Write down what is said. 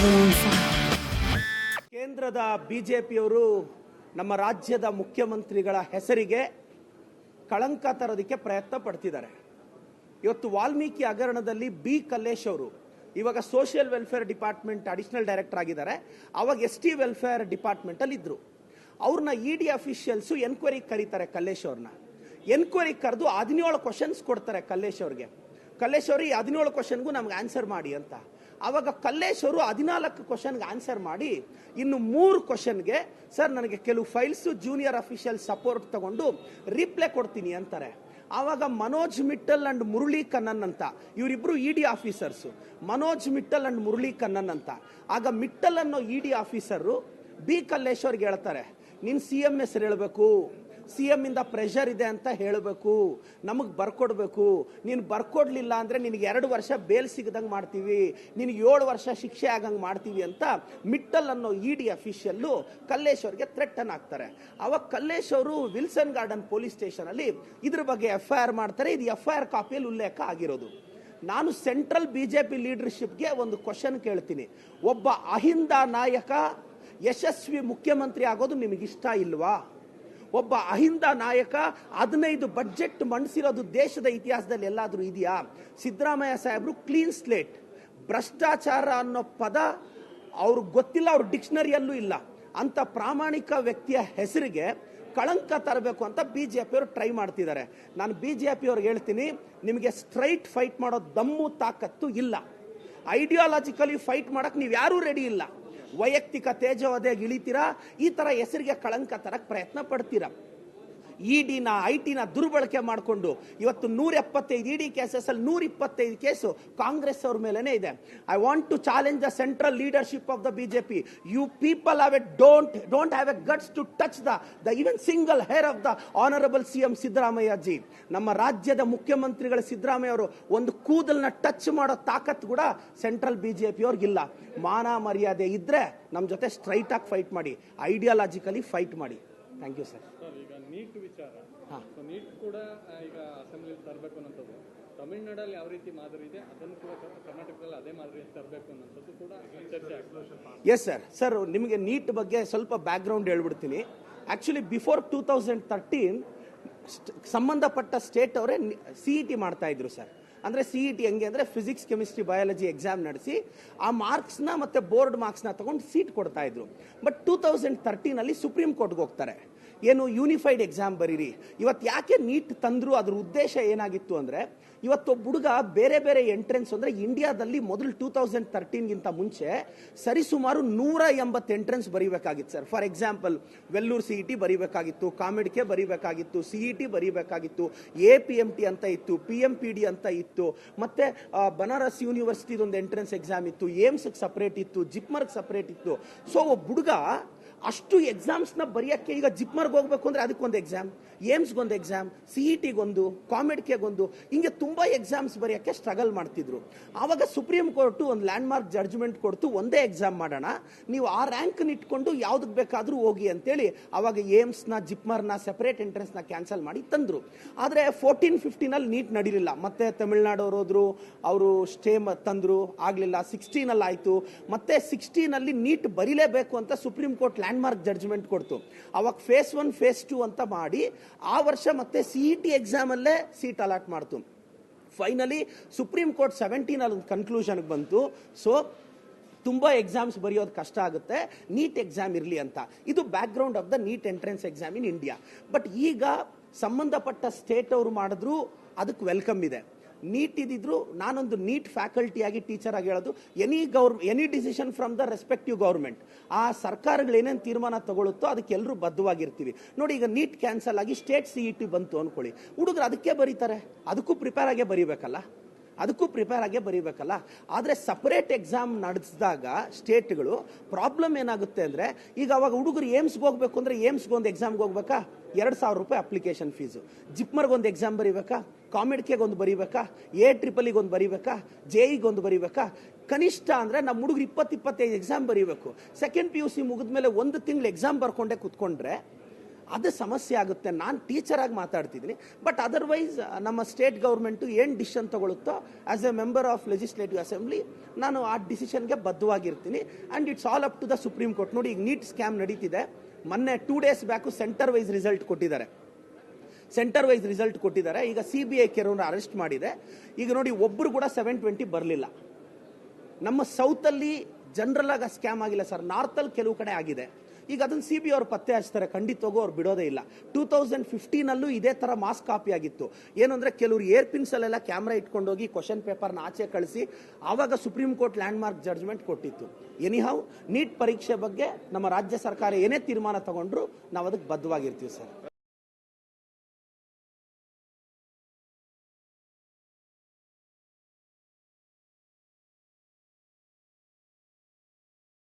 fine. ಕೇಂದ್ರದ ಬಿಜೆಪಿಯವರು ನಮ್ಮ ರಾಜ್ಯದ ಮುಖ್ಯಮಂತ್ರಿಗಳ ಹೆಸರಿಗೆ ಕಳಂಕ ತರೋದಕ್ಕೆ ಪ್ರಯತ್ನ ಪಡ್ತಿದ್ದಾರೆ. ಇವತ್ತು ವಾಲ್ಮೀಕಿ ಹಗರಣದಲ್ಲಿ ಬಿ ಕಲ್ಲೇಶ್ ಅವರು ಇವಾಗ social welfare department additional director ಆಗಿದ್ದಾರೆ. ಅವಾಗ ಎಸ್ ಟಿ ವೆಲ್ಫೇರ್ ಡಿಪಾರ್ಟ್ಮೆಂಟ್ ಅಲ್ಲಿ ಇದ್ರು. ಅವ್ರನ್ನ ಇ ಡಿ ಅಫಿಷಿಯಲ್ಸು ಎನ್ಕ್ವೈರಿ ಕರೀತಾರೆ ಕಲ್ಲೇಶ್ ಅವ್ರನ್ನ. ಎನ್ಕ್ವೈರಿ ಕರೆದು ಹದಿನೇಳು ಕ್ವಶನ್ಸ್ ಕೊಡ್ತಾರೆ ಕಲ್ಲೇಶ್ ಅವ್ರಿಗೆ. ಕಲ್ಲೇಶ್ ಅವರು, ಈ ಹದಿನೇಳು ಕ್ವಶನ್ಗೂ ನಮ್ಗೆ ಆನ್ಸರ್ ಮಾಡಿ ಅಂತ. ಅವಾಗ ಕಲ್ಲೇಶ್ವರು ಹದಿನಾಲ್ಕು ಕ್ವಶನ್ಗೆ ಆನ್ಸರ್ ಮಾಡಿ, ಇನ್ನು ಮೂರು ಕ್ವಶನ್ಗೆ ಸರ್, ನನಗೆ ಕೆಲವು ಫೈಲ್ಸು ಜೂನಿಯರ್ ಅಫಿಷಿಯಲ್ ಸಪೋರ್ಟ್ ತಗೊಂಡು ರಿಪ್ಲೈ ಕೊಡ್ತೀನಿ ಅಂತಾರೆ. ಆವಾಗ ಮನೋಜ್ ಮಿಟ್ಟಲ್ ಅಂಡ್ ಮುರಳಿ ಕನ್ನನ್ ಅಂತ, ಇವರಿಬ್ರು E D officers Manoj Mittal and Murali Kannan ಅಂತ. ಆಗ ಮಿಟ್ಟಲ್ ಅನ್ನೋ ಇ ಡಿ ಆಫೀಸರು ಬಿ ಕಲ್ಲೇಶ್ವರ್ಗೆ ಹೇಳ್ತಾರೆ ನಿನ್ನ ಸಿ ಎಂ ಹೆಸರು ಹೇಳಬೇಕು? ಸಿ ಎಂ ಇಂದ ಪ್ರೆಷರ್ ಇದೆ ಅಂತ ಹೇಳಬೇಕು. ನಮಗೆ ಬರ್ಕೊಡ್ಬೇಕು. ನೀನು ಬರ್ಕೊಡ್ಲಿಲ್ಲ ಅಂದರೆ ನಿನಗೆ ಎರಡು ವರ್ಷ ಬೇಲ್ ಸಿಗದಂಗೆ ಮಾಡ್ತೀವಿ. ನಿನಗೆ ಏಳು ವರ್ಷ ಶಿಕ್ಷೆ ಆಗಂಗೆ ಮಾಡ್ತೀವಿ ಅಂತ ಮಿಟ್ಟಲ್ ಅನ್ನೋ ಇ ಡಿ ಅಫಿಷಿಯಲ್ಲು ಕಲ್ಲೇಶ್ ಅವರಿಗೆ ಥ್ರೆಟನ್ ಆಗ್ತಾರೆ. ಅವಾಗ ಕಲ್ಲೇಶ್ ಅವರು ವಿಲ್ಸನ್ ಗಾರ್ಡನ್ ಪೊಲೀಸ್ ಸ್ಟೇಷನಲ್ಲಿ ಇದ್ರ ಬಗ್ಗೆ ಎಫ್ ಐ ಆರ್ ಮಾಡ್ತಾರೆ. ಇದು ಎಫ್ ಐ ಆರ್ ಕಾಪಿಯಲ್ಲಿ ಉಲ್ಲೇಖ ಆಗಿರೋದು. ನಾನು ಸೆಂಟ್ರಲ್ ಬಿ ಜೆ ಪಿ ಲೀಡರ್ಶಿಪ್ಗೆ ಒಂದು ಕ್ವಶನ್ ಕೇಳ್ತೀನಿ. ಒಬ್ಬ ಅಹಿಂದ ನಾಯಕ, ಯಶಸ್ವಿ ಮುಖ್ಯಮಂತ್ರಿ ಆಗೋದು ನಿಮಗಿಷ್ಟ ಇಲ್ವಾ? ಒಬ್ಬ ಅಹಿಂದ ನಾಯಕ, ಹದಿನೈದು ಬಡ್ಜೆಟ್ ಮಂಡಿಸಿರೋದು ದೇಶದ ಇತಿಹಾಸದಲ್ಲಿ ಎಲ್ಲಾದರೂ ಇದೆಯಾ? ಸಿದ್ದರಾಮಯ್ಯ ಸಾಹೇಬರು ಕ್ಲೀನ್ ಸ್ಲೇಟ್ ಭ್ರಷ್ಟಾಚಾರ ಅನ್ನೋ ಪದ ಅವ್ರಿಗೆ ಗೊತ್ತಿಲ್ಲ, ಅವ್ರ ಡಿಕ್ಷನರಿಯಲ್ಲೂ ಇಲ್ಲ. ಅಂಥ ಪ್ರಾಮಾಣಿಕ ವ್ಯಕ್ತಿಯ ಹೆಸರಿಗೆ ಕಳಂಕ ತರಬೇಕು ಅಂತ ಬಿ ಜೆ ಪಿಯವರು ಟ್ರೈ ಮಾಡ್ತಿದ್ದಾರೆ. ನಾನು ಬಿ ಜೆ ಪಿಯವ್ರಿಗೆ ಹೇಳ್ತೀನಿ, ನಿಮಗೆ ಸ್ಟ್ರೈಟ್ ಫೈಟ್ ಮಾಡೋ ದಮ್ಮು ತಾಕತ್ತು ಇಲ್ಲ. ಐಡಿಯಾಲಜಿಕಲಿ ಫೈಟ್ ಮಾಡೋಕ್ಕೆ ನೀವು ಯಾರೂ ರೆಡಿ ಇಲ್ಲ. ವೈಯಕ್ತಿಕ ತೇಜವದೆಗೆ ಇಳಿತೀರಾ ಈ ಥರ ಹೆಸರಿಗೆ ಕಳಂಕ ತರಕ್ಕೆ ಪ್ರಯತ್ನ ಪಡ್ತೀರಾ? ಇಡಿನ ಐ ಟಿನ ದುರ್ಬಳಕೆ ಮಾಡಿಕೊಂಡು ಇವತ್ತು ನೂರ ಎಪ್ಪತ್ತೈದು ಇಡಿ ಕೇಸಸ್ ಅಲ್ಲಿ ನೂರ ಇಪ್ಪತ್ತೈದು ಕೇಸು ಕಾಂಗ್ರೆಸ್ ಅವ್ರ ಮೇಲೇನೆ ಇದೆ. I want to challenge the central leadership of the BJP you people have a don't don't have a guts to touch the the even single hair of the honourable C M Siddaramaiah ji ನಮ್ಮ ರಾಜ್ಯದ ಮುಖ್ಯಮಂತ್ರಿಗಳ ಸಿದ್ದರಾಮಯ್ಯ ಅವರು ಒಂದು ಕೂದಲನ್ನ touch ಮಾಡೋ ತಾಕತ್ ಕೂಡ central BJP ಅವ್ರಿಗಿಲ್ಲ ಮಾನ ಮರ್ಯಾದೆ ಇದ್ರೆ ನಮ್ಮ ಜೊತೆ ಸ್ಟ್ರೈಟ್ ಆಗಿ ಫೈಟ್ ಮಾಡಿ. ಐಡಿಯಾಲಜಿಕಲಿ ಫೈಟ್ ಮಾಡಿ. ಥ್ಯಾಂಕ್ ಯು ಸರ್ ಸರ್ ಈಗ ನೀಟ್ ವಿಚಾರ. ಹಾಂ. ನೀಟ್ ಕೂಡ ಈಗ ಅಸೆಂಬ್ಲಿಲಿ ತರಬೇಕು ಅನ್ನೋಂಥದ್ದು ತಮಿಳ್ನಾಡಲ್ಲಿ ಯಾವ ರೀತಿ ಮಾದರಿ ಇದೆ ಅದನ್ನು ಕೂಡ ಕರ್- ಕರ್ನಾಟಕದಲ್ಲಿ ಅದೇ ಮಾದರಿ ತರಬೇಕು ಅನ್ನೋಂಥದ್ದು ಕೂಡ ಚರ್ಚೆ ಎಸ್ ಸರ್ ಸರ್ ನಿಮಗೆ ನೀಟ್ ಬಗ್ಗೆ ಸ್ವಲ್ಪ ಬ್ಯಾಕ್ಗ್ರೌಂಡ್ ಹೇಳ್ಬಿಡ್ತೀನಿ. Actually before two thousand thirteen ಸಂಬಂಧಪಟ್ಟ ಸ್ಟೇಟ್ ಅವರೇ ಸಿ ಇ ಟಿ ಮಾಡ್ತಾ ಇದ್ರು ಸರ್. ಅಂದ್ರೆ ಸಿ ಇ ಟಿ ಹೆಂಗೆ ಅಂದ್ರೆ ಫಿಸಿಕ್ಸ್ ಕೆಮಿಸ್ಟ್ರಿ ಬಯಾಲಜಿ ಎಕ್ಸಾಮ್ ನಡೆಸಿ ಆ ಮಾರ್ಕ್ಸ್ನ ಮತ್ತೆ ಬೋರ್ಡ್ ಮಾರ್ಕ್ಸ್ನ ತಗೊಂಡು ಸೀಟ್ ಕೊಡ್ತಾ ಇದ್ರು. ಬಟ್ ಟೂ ತೌಸಂಡ್ ತರ್ಟೀನ್ ಅಲ್ಲಿ ಸುಪ್ರೀಂ ಕೋರ್ಟ್ಗೆ ಹೋಗ್ತಾರೆ. ಏನು ಯೂನಿಫೈಡ್ ಎಕ್ಸಾಮ್ ಬರೀರಿ. ಇವತ್ತು ಯಾಕೆ ನೀಟ್ ತಂದ್ರು ಅದ್ರ ಉದ್ದೇಶ ಏನಾಗಿತ್ತು ಅಂದರೆ ಇವತ್ತೊಬ್ಬ ಹುಡುಗ ಬೇರೆ ಬೇರೆ ಎಂಟ್ರೆನ್ಸ್ ಅಂದರೆ ಇಂಡಿಯಾದಲ್ಲಿ ಮೊದಲು ಟೂ ತೌಸಂಡ್ ತರ್ಟೀನ್ಗಿಂತ ಮುಂಚೆ ಸರಿಸುಮಾರು ನೂರ ಎಂಬತ್ತು entrance ಬರೀಬೇಕಾಗಿತ್ತು sir for example Vellore C E T ಬರೀಬೇಕಾಗಿತ್ತು, COMEDK ಬರೀಬೇಕಾಗಿತ್ತು ಸಿ ಇ ಟಿ ಬರೀಬೇಕಾಗಿತ್ತು ಎ ಪಿ ಎಂ ಟಿ ಅಂತ ಇತ್ತು ಪಿ ಎಂ ಪಿ ಡಿ ಅಂತ ಇತ್ತು, ಮತ್ತು ಬನಾರಸ್ ಯೂನಿವರ್ಸಿಟಿದೊಂದು ಎಂಟ್ರೆನ್ಸ್ ಎಕ್ಸಾಮ್ ಇತ್ತು ಏಮ್ಸ್ಗೆ ಸಪ್ರೇಟ್ ಇತ್ತು ಜಿಪ್ಮರ್ಗೆ ಸಪ್ರೇಟ್ ಇತ್ತು. ಸೊ ಒಬ್ಬ ಹುಡುಗ ಅಷ್ಟು ಎಕ್ಸಾಮ್ಸ್ನ ಬರೆಯೋಕ್ಕೆ ಈಗ ಜಿಪ್ಮರ್ಗೆ ಹೋಗ್ಬೇಕು ಅಂದರೆ ಅದಕ್ಕೊಂದು ಎಕ್ಸಾಮ್ ಏಮ್ಸ್ಗೊಂದು ಎಕ್ಸಾಮ್ ಸಿ ಇ ಟಿಗೊಂದು ಕಾಮೆಡ್ಕೆಗೊಂದು ಹಿಂಗೆ ತುಂಬ ಎಕ್ಸಾಮ್ಸ್ ಬರೆಯೋಕ್ಕೆ ಸ್ಟ್ರಗಲ್ ಮಾಡ್ತಿದ್ರು. ಆವಾಗ ಸುಪ್ರೀಂ ಕೋರ್ಟು ಒಂದು ಲ್ಯಾಂಡ್ ಮಾರ್ಕ್ ಜಡ್ಜ್ಮೆಂಟ್ ಕೊಡ್ತು, ಒಂದೇ ಎಕ್ಸಾಮ್ ಮಾಡೋಣ, ನೀವು ಆ ರ್ಯಾಂಕ್ನ ಇಟ್ಕೊಂಡು ಯಾವುದಕ್ಕೆ ಬೇಕಾದರೂ ಹೋಗಿ ಅಂತೇಳಿ ಆವಾಗ ಏಮ್ಸ್ನ ಜಿಪ್ಮರ್ನ ಸೆಪರೇಟ್ ಎಂಟ್ರೆನ್ಸ್ನ ಕ್ಯಾನ್ಸಲ್ ಮಾಡಿ ತಂದರು. ಆದರೆ ಫೋರ್ಟೀನ್ ಫಿಫ್ಟೀನಲ್ಲಿ ನೀಟ್ ನಡೀಲಿಲ್ಲ. ಮತ್ತೆ ತಮಿಳ್ನಾಡು ಹೋದ್ರು, ಅವರು ಸ್ಟೇ ತಂದ್ರು, ಆಗಲಿಲ್ಲ. ಸಿಕ್ಸ್ಟೀನಲ್ಲಿ ಆಯ್ತು. ಮತ್ತೆ ಸಿಕ್ಸ್ಟೀನಲ್ಲಿ ನೀಟ್ ಬರೀಲೇಬೇಕು ಅಂತ supreme court landmark judgement ಕೊಡ್ತು. ಅವಾಗ ಫೇಸ್ ಒನ್ ಫೇಸ್ ಟು ಅಂತ ಮಾಡಿ ಆ ವರ್ಷ ಮತ್ತೆ ಸಿ ಇ ಟಿ ಎಕ್ಸಾಮಲ್ಲೇ ಸೀಟ್ ಅಲಾಟ್ ಮಾಡ್ತು. ಫೈನಲಿ ಸುಪ್ರೀಂ ಕೋರ್ಟ್ ಸೆವೆಂಟೀನ್ ಅಲ್ಲಿ ಕನ್ಕ್ಲೂಷನ್ಗೆ ಬಂತು. ಸೊ ತುಂಬ ಎಕ್ಸಾಮ್ಸ್ ಬರೆಯೋದು ಕಷ್ಟ ಆಗುತ್ತೆ. ನೀಟ್ ಎಕ್ಸಾಮ್ ಇರಲಿ ಅಂತ. ಇದು background of the NEET entrance exam in India but ಈಗ ಸಂಬಂಧಪಟ್ಟ ಸ್ಟೇಟ್ ಅವರು ಮಾಡಿದ್ರು, ಅದಕ್ಕೆ ವೆಲ್ಕಮ್ ಇದೆ. ನೀಟ್ ಇದ್ದಿದ್ರು ನಾನೊಂದು ನೀಟ್ ಫ್ಯಾಕಲ್ಟಿ ಆಗಿ ಟೀಚರ್ ಆಗಿ ಹೇಳೋದು any gov any decision from the respective government ಆ ಸರ್ಕಾರಗಳು ಏನೇನು ತೀರ್ಮಾನ ತಗೊಳುತ್ತೋ ಅದಕ್ಕೆ ಎಲ್ಲರೂ ಬದ್ಧವಾಗಿರ್ತೀವಿ. ನೋಡಿ, ಈಗ ನೀಟ್ ಕ್ಯಾನ್ಸಲ್ ಆಗಿ ಸ್ಟೇಟ್ ಸಿ ಇ ಟಿ ಬಂತು ಅನ್ಕೊಳ್ಳಿ. ಹುಡುಗರು ಅದಕ್ಕೆ ಬರೀತಾರೆ. ಅದಕ್ಕೂ ಪ್ರಿಪೇರ್ ಆಗೇ ಬರೀಬೇಕಲ್ಲ. ಅದಕ್ಕೂ ಪ್ರಿಪೇರ್ ಆಗೇ ಬರೀಬೇಕಲ್ಲ? ಆದರೆ ಸಪರೇಟ್ ಎಕ್ಸಾಮ್ ನಡೆಸಿದಾಗ ಸ್ಟೇಟ್ಗಳು ಪ್ರಾಬ್ಲಮ್ ಏನಾಗುತ್ತೆ ಅಂದರೆ, ಈಗ ಅವಾಗ ಹುಡುಗರು ಏಮ್ಸ್ಗೆ ಹೋಗ್ಬೇಕು ಅಂದರೆ ಏಮ್ಸ್ಗೆ ಒಂದು ಎಕ್ಸಾಮ್ಗೆ ಹೋಗ್ಬೇಕಾ? ಎರಡು ಸಾವಿರ ರೂಪಾಯಿ ಅಪ್ಲಿಕೇಶನ್ ಫೀಸು ಜಿಪ್ಮರ್ಗೆ ಒಂದು ಎಕ್ಸಾಮ್ ಬರೀಬೇಕಾ? ಕಾಮಿಡ್ಕೆಗೆ ಒಂದು ಬರೀಬೇಕಾ? ಎ ಟ್ರಿಪಲಿಗೆ ಒಂದು ಬರೀಬೇಕಾ? ಜೆಇಗೆ ಒಂದು ಬರೀಬೇಕಾ? ಕನಿಷ್ಠ ಅಂದರೆ ನಮ್ಮ ಹುಡುಗರು ಇಪ್ಪತ್ತು ಇಪ್ಪತ್ತೈದು ಎಕ್ಸಾಮ್ ಬರೀಬೇಕು. ಸೆಕೆಂಡ್ ಪಿ ಯು ಸಿ ಮುಗಿದ್ಮೇಲೆ ಒಂದು ತಿಂಗಳು ಎಕ್ಸಾಮ್ ಬರ್ಕೊಂಡೆ ಕುತ್ಕೊಂಡ್ರೆ ಅದು ಸಮಸ್ಯೆ ಆಗುತ್ತೆ. ನಾನು ಟೀಚರಾಗಿ ಮಾತಾಡ್ತಿದ್ದೀನಿ ಬಟ್ ಅದರ್ವೈಸ್ ನಮ್ಮ ಸ್ಟೇಟ್ ಗೌರ್ಮೆಂಟು ಏನು decision ತಗೊಳುತ್ತೋ as a member of legislative assembly ನಾನು ಆ ಡಿಸಿಷನ್ಗೆ ಬದ್ಧವಾಗಿರ್ತೀನಿ. And it's all up to the supreme court ನೋಡಿ, ಈಗ ನೀಟ್ ಸ್ಕ್ಯಾಮ್ ನಡೀತಿದೆ. ಮೊನ್ನೆ two days back centre wise result ಕೊಟ್ಟಿದ್ದಾರೆ. ಸೆಂಟರ್ ವೈಸ್ ರಿಸಲ್ಟ್ ಕೊಟ್ಟಿದ್ದಾರೆ. ಈಗ ಸಿ ಬಿ ಐ ಕೆಲವರು ಅರೆಸ್ಟ್ ಮಾಡಿದೆ. ಈಗ ನೋಡಿ ಒಬ್ಬರು ಕೂಡ ಸೆವೆನ್ ಟ್ವೆಂಟಿ ಬರಲಿಲ್ಲ. ನಮ್ಮ ಸೌತಲ್ಲಿ ಜನರಲ್ ಆಗಿ ಸ್ಕ್ಯಾಮ್ ಆಗಿಲ್ಲ ಸರ್ ನಾರ್ತಲ್ಲಿ ಕೆಲವು ಕಡೆ ಆಗಿದೆ. ಈಗ ಅದನ್ನು ಸಿ ಬಿ ಅವರು ಪತ್ತೆ ಹಚ್ತಾರೆ. ಖಂಡಿತವಾಗೂ ಅವ್ರು ಬಿಡೋದೇ ಇಲ್ಲ. ಟೂ ತೌಸಂಡ್ ಫಿಫ್ಟೀನಲ್ಲೂ ಇದೇ ಥರ ಮಾಸ್ ಕಾಪಿ ಆಗಿತ್ತು. ಏನು ಅಂದರೆ ಕೆಲವರು ಏರ್ ಪಿನ್ಸಲ್ಲೆಲ್ಲ ಕ್ಯಾಮ್ರಾ ಇಟ್ಕೊಂಡೋಗಿ ಕ್ವಶನ್ ಪೇಪರ್ನ ಆಚೆ ಕಳಿಸಿ, ಆವಾಗ supreme court landmark judgement ಕೊಟ್ಟಿತ್ತು. ಎನಿಹೌ ನೀಟ್ ಪರೀಕ್ಷೆ ಬಗ್ಗೆ ನಮ್ಮ ರಾಜ್ಯ ಸರ್ಕಾರ ಏನೇ ತೀರ್ಮಾನ ತಗೊಂಡ್ರು ನಾವು ಅದಕ್ಕೆ ಬದ್ಧವಾಗಿರ್ತೀವಿ ಸರ್.